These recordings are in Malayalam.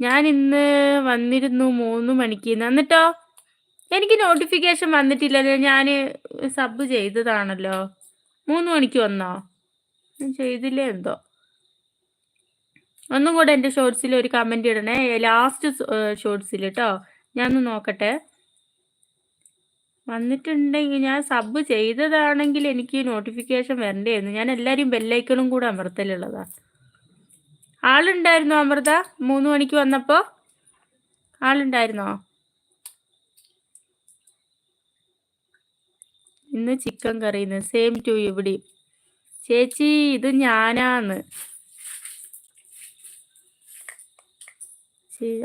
ഞാൻ ഇന്ന് വന്നിരുന്നു മൂന്ന് മണിക്ക് എന്നിട്ടോ? എനിക്ക് നോട്ടിഫിക്കേഷൻ വന്നിട്ടില്ലല്ലോ. ഞാൻ സബ് ചെയ്തതാണല്ലോ. മൂന്ന് മണിക്ക് വന്നോ? ചെയ്തില്ലേ എന്തോ? ഒന്നും കൂടെ എന്റെ ഷോർട്സിൽ ഒരു കമന്റ് ഇടണേ. ലാസ്റ്റ് ഷോർട്സിൽ കേട്ടോ ഞാൻ ഒന്ന് നോക്കട്ടെ. വന്നിട്ടുണ്ടെങ്കിൽ ഞാൻ സബ് ചെയ്തതാണെങ്കിൽ എനിക്ക് നോട്ടിഫിക്കേഷൻ വരണ്ടേന്ന്. ഞാൻ എല്ലാവരും ബെല്ലൈക്കണും കൂടെ അമർത്തലുള്ളതാ. ആളുണ്ടായിരുന്നോ അമൃത? മൂന്ന് മണിക്ക് വന്നപ്പോ? ആളുണ്ടായിരുന്നോ? ഇന്ന് ചിക്കൻ കറിന്ന്. സെയിം ടു ഇവിടെ ചേച്ചി ഇത് ഞാനാന്ന്.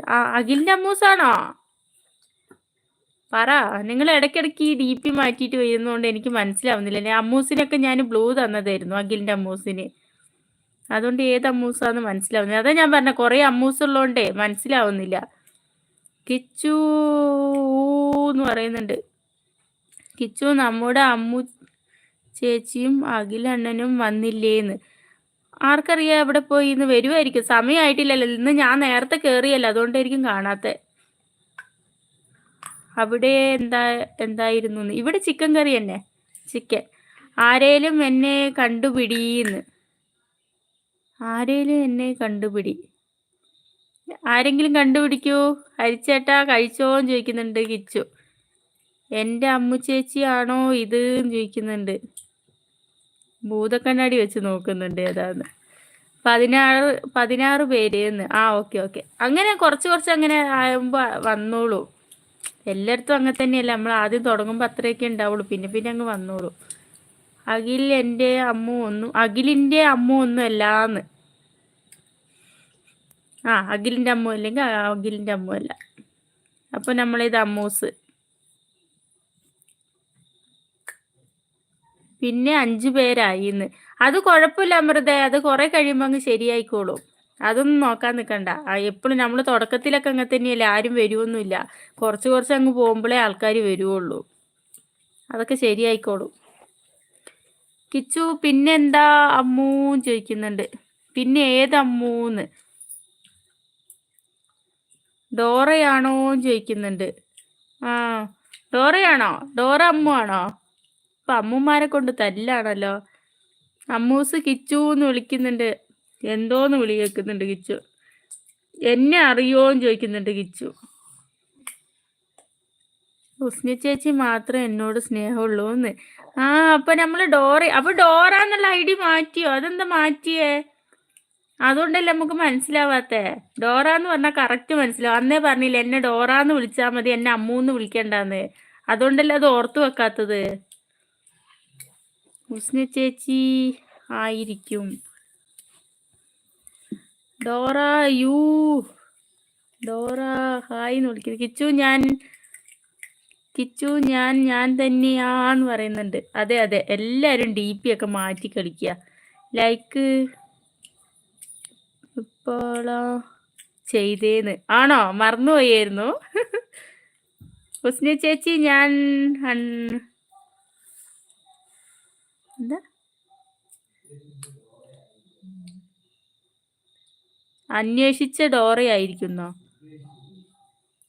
അഖിലിന്റെ അമ്മൂസാണോ? പറ. നിങ്ങൾ ഇടയ്ക്കിടയ്ക്ക് ഈ ഡി പി മാറ്റിയിട്ട് വരുന്നതുകൊണ്ട് എനിക്ക് മനസ്സിലാവുന്നില്ല. അമ്മൂസിനൊക്കെ ഞാൻ ബ്ലൂ തന്നതായിരുന്നു അഖിലിന്റെ അമ്മൂസിന്. അതുകൊണ്ട് ഏത് അമ്മൂസാന്ന് മനസ്സിലാവുന്നില്ല. അതാ ഞാൻ പറഞ്ഞ കുറെ അമ്മൂസ് ഉള്ളതുകൊണ്ടേ മനസ്സിലാവുന്നില്ല. കിച്ചു എന്ന് പറയുന്നുണ്ട്. കിച്ചു നമ്മുടെ അമ്മു ചേച്ചിയും അഖിലണ്ണനും വന്നില്ലേന്ന്. ആർക്കറിയാം എവിടെ പോയി ഇന്ന് വരുമായിരിക്കും സമയമായിട്ടില്ലല്ലോ ഇന്ന് ഞാൻ നേരത്തെ കയറിയല്ലോ അതുകൊണ്ടായിരിക്കും കാണാത്തെ. അവിടെ എന്താ എന്തായിരുന്നു ന്ന്. ഇവിടെ ചിക്കൻ കറി തന്നെ. ചിക്കൻ. ആരേലും എന്നെ കണ്ടുപിടീന്ന്. ആരേലും എന്നെ കണ്ടുപിടി. ആരെങ്കിലും കണ്ടുപിടിക്കൂ. ഹരിച്ചേട്ടാ കഴിച്ചോന്ന് ചോദിക്കുന്നുണ്ട് കിച്ചു. എന്റെ അമ്മു ചേച്ചിയാണോ ഇത് ചോദിക്കുന്നുണ്ട്. ഭൂതക്കണ്ണാടി വെച്ച് നോക്കുന്നുണ്ട് ഏതാന്ന്. പതിനാറ് പതിനാറ് പേര് എന്ന്. ആ ഓക്കെ ഓക്കെ. അങ്ങനെ കുറച്ച് കുറച്ച് അങ്ങനെ ആകുമ്പോൾ വന്നോളൂ. എല്ലായിടത്തും അങ്ങനെ തന്നെയല്ല. നമ്മൾ ആദ്യം തുടങ്ങുമ്പോൾ അത്രയൊക്കെ ഉണ്ടാവുള്ളൂ. പിന്നെ പിന്നെ അങ്ങ് വന്നോളൂ. അഖിൽ എന്റെ അമ്മ ഒന്നും അഖിലിന്റെ അമ്മ ഒന്നും അല്ലാന്ന്. ആ അഖിലിന്റെ അമ്മ അല്ലെങ്കിൽ അഖിലിന്റെ അമ്മ അല്ല. അപ്പോൾ നമ്മളിത് അമ്മൂസ്. പിന്നെ അഞ്ചു പേരായി ഇന്ന് അത് കുഴപ്പമില്ല അമൃത അത് കുറെ കഴിയുമ്പോൾ അങ്ങ് ശരിയായിക്കോളും. അതൊന്നും നോക്കാൻ നിൽക്കണ്ട എപ്പോഴും നമ്മൾ തുടക്കത്തിലൊക്കെ അങ്ങനെ തന്നെയല്ലേ ആരും വരുമൊന്നുമില്ല കുറച്ച് കുറച്ച് അങ്ങ് പോകുമ്പോഴേ ആൾക്കാർ വരുവുള്ളൂ. അതൊക്കെ ശരിയായിക്കോളും. കിച്ചു പിന്നെന്താ അമ്മൂ? ചോദിക്കുന്നുണ്ട്. പിന്നെ ഏത് അമ്മൂന്ന് ഡോറയാണോ? ചോദിക്കുന്നുണ്ട്. ആ ഡോറയാണോ? ഡോറ അമ്മു ആണോ? ഇപ്പൊ അമ്മൂമാരെ കൊണ്ട് തല്ലാണല്ലോ. അമ്മൂസ് കിച്ചു എന്ന് വിളിക്കുന്നുണ്ട്. എന്തോന്ന് വിളി കേൾക്കുന്നുണ്ട് കിച്ചു? എന്നെ അറിയോന്ന് ചോദിക്കുന്നുണ്ട് കിച്ചു. ഉസ്നി ചേച്ചി മാത്രമേ എന്നോട് സ്നേഹമുള്ളൂ എന്ന് ആ അപ്പൊ നമ്മൾ ഡോറ അപ്പൊ ഡോറ എന്നുള്ള ഐ ഡി മാറ്റിയോ? അതെന്താ മാറ്റിയേ? അതുകൊണ്ടല്ലേ നമുക്ക് മനസ്സിലാവാത്തേ? ഡോറ എന്ന് പറഞ്ഞാൽ കറക്റ്റ് മനസ്സിലാവും. അന്നേ പറഞ്ഞില്ല എന്നെ ഡോറ എന്ന് വിളിച്ചാൽ മതി എന്നെ അമ്മൂന്ന് വിളിക്കണ്ടെന്ന്. അതുകൊണ്ടല്ലേ അത് ഓർത്തു വെക്കാത്തത്? ഉസ്ന ചേച്ചി ആയിരിക്കും. Dora U. ഡോറ ഹായ് എന്ന് വിളിക്കുന്നത് കിച്ചു ഞാൻ കിച്ചു ഞാൻ ഞാൻ തന്നെയാന്ന് പറയുന്നുണ്ട്. അതെ അതെ. എല്ലാവരും ഡി പി ഒക്കെ മാറ്റി കളിക്കുക ലൈക്ക് ഇപ്പോളോ ചെയ്തേന്ന്. ആണോ? മറന്നുപോയായിരുന്നു ഉസ്ന ചേച്ചി ഞാൻ എന്താ? അന്വേഷിച്ച ഡോറയായിരിക്കുന്നോ?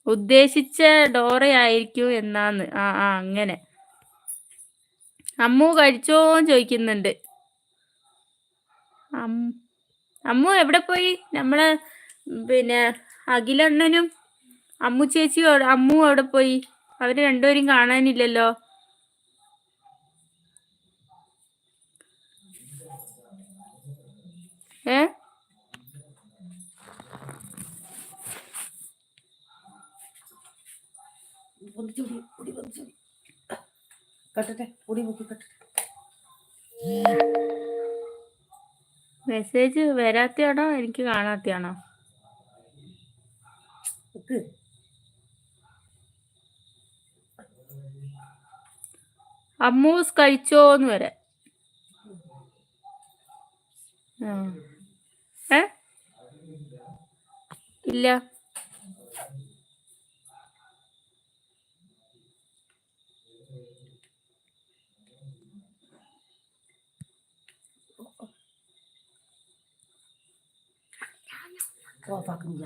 ഉദ്ദേശിച്ച ഡോറയായിരിക്കും എന്നാന്ന്. ആ ആ അങ്ങനെ. അമ്മു കഴിച്ചോന്ന് ചോദിക്കുന്നുണ്ട്. അമ്മു എവിടെ പോയി? നമ്മൾ പിന്നെ അഖിലണ്ണനും അമ്മു ചേച്ചിയും അമ്മു എവിടെ പോയി? അവർ രണ്ടുപേരും കാണാനില്ലല്ലോ. ഏ? പൊന്തിച്ചോടി, പൊടി പൊന്തിച്ചോടി. കട്ടട്ടെ പൊടി നോക്കി കട്ടട്ടെ. മെസ്സേജ് വരാത്തയാണോ? എനിക്ക് കാണാത്തയാണോ? അമ്മൂസ് കഴിച്ചോന്ന് വരെ. ഏ? ഇല്ല. 我发给你